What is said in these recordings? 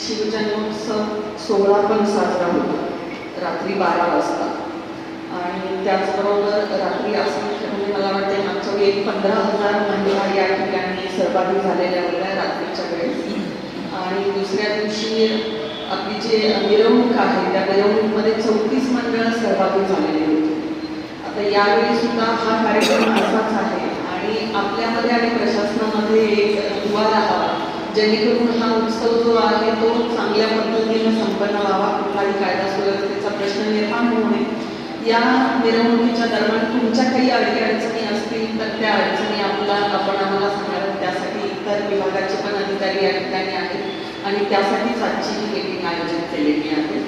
शिवजन्मोत्सव सोहळा पण साजरा होतो रात्री बारा वाजता. आणि त्याचबरोबर रात्री असं म्हणजे मला वाटते मागच्या वेळी एक पंधरा हजार महिला या ठिकाणी सहभागी झालेल्या होत्या रात्रीच्या वेळेस. आणि दुसऱ्या दिवशी आपली जे मिरवणूक आहे त्या मिरवणूकमध्ये चौतीस मंडळं सहभागी झालेली होती. आता यावेळी सुद्धा हा कार्यक्रम असाच आहे आणि आपल्यामध्ये आणि प्रशासनामध्ये एक दुवा जेणेकरून हा उत्सव जो आहे तो चांगल्या पद्धतीने संपन्न व्हावा कुठलाही कायदा सुव्यवस्थेचा प्रश्न निर्माण होऊ नये. या मिरवणुकीच्या दरम्यान तुमच्या काही अडीअडचणी अडचणी असतील तर त्या अडचणी आपला आपण आम्हाला सांगाव्यात त्यासाठी इतर विभागाचे पण अधिकारी या ठिकाणी आहेत आणि त्यासाठीच आजची ही मीटिंग आयोजित केलेली आहे.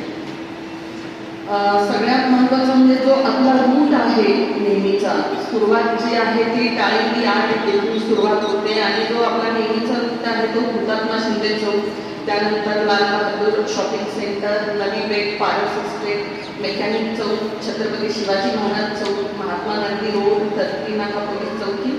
सगळ्यात महत्त्वाचा म्हणजे जो आपला रूट आहे नेहमीचा सुरुवात जी आहे ती टाळी आहे तिथून सुरुवात होते आणि जो आपला नेहमीचा आहे तो हुतात्मा शिंदे चौक त्यानंतर लाल Bahadur shopping centre Navi Peth Paras street mechanic Chowk Chhatrapati Shivaji Maharaj Chowk Mahatma Gandhi road Tarti Naka police चौकी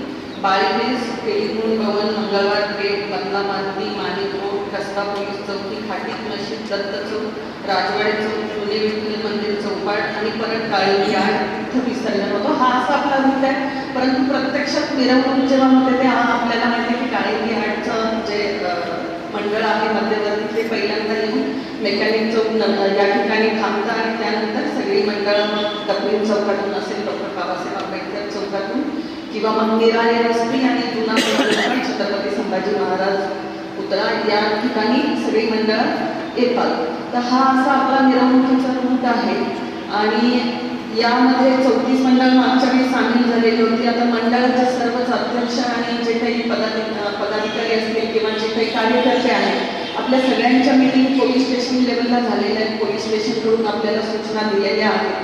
बाळीबेस टेलिफोन भवन मंगळवार पेठ बंगला मांदी माणिक रोड कसबा पोलीस चौकी खाटीत मशीद दत्त चौक राजवाडे चौक जुने विठ्ठल मंदिर चौपाट आणि परत काळी यार्ड इथं विसर्जन होतो हा असा आपला रूट आहे परंतु प्रत्यक्षात मिरवणूक जेव्हा होते ते हा माहिती आहे की काळी यार्डचं जे अं, मंडळ आहे मध्यवर्ती ते पहिल्यांदा येऊन मेकॅनिक चौक या ठिकाणी थांबतं आणि त्यानंतर सगळी मंडळं मग दक्षिण चौकातून असेल डॉक्टर बाबासाहेब आंबेडकर चौकातून किंवा मग निराळे रस्ते आणि जुना छत्रपती संभाजी महाराज पुतळा या ठिकाणी सगळी मंडळं येतात. तर हा असा आपला मिरवणुकीचा रूट आहे. आणि यामध्ये चौतीस मंडळ मागच्या वेळी सामील झालेली होती. आता मंडळाचे सर्वच अध्यक्ष आणि जे काही पदाधिक पदाधिकारी असतील किंवा जे काही कार्यकर्ते आहेत आपल्या सगळ्यांच्या मीटिंग पोलीस स्टेशन लेवलला झालेल्या आहेत. पोलीस स्टेशनकडून आपल्याला सूचना दिलेल्या आहेत.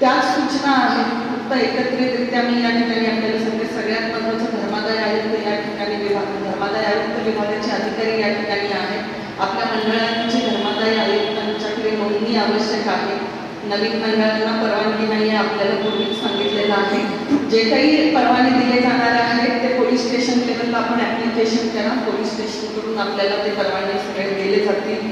त्याच सूचना आहेत. फक्त एकत्रितरित्या मी या ठिकाणी आपल्याला सांगते सगळ्यात महत्त्वाचं धर्मादाय आयुक्त या ठिकाणी विभाग धर्मादाय आयुक्त विभागाचे अधिकारी या ठिकाणी आहेत. आपल्या मंडळांची धर्मादाय आयुक्तांच्याकडे नोंदणी आवश्यक आहे. नवीन मंडळांना परवानगी नाही आहे आपल्याला पूर्वीच सांगितलेलं आहे. जे काही परवाने दिले जाणार आहे पोलीस स्टेशन लेवलला आपण ॲप्लिकेशन करा. पोलीस स्टेशनकडून आपल्याला ते परवाने सगळे दिले जातील.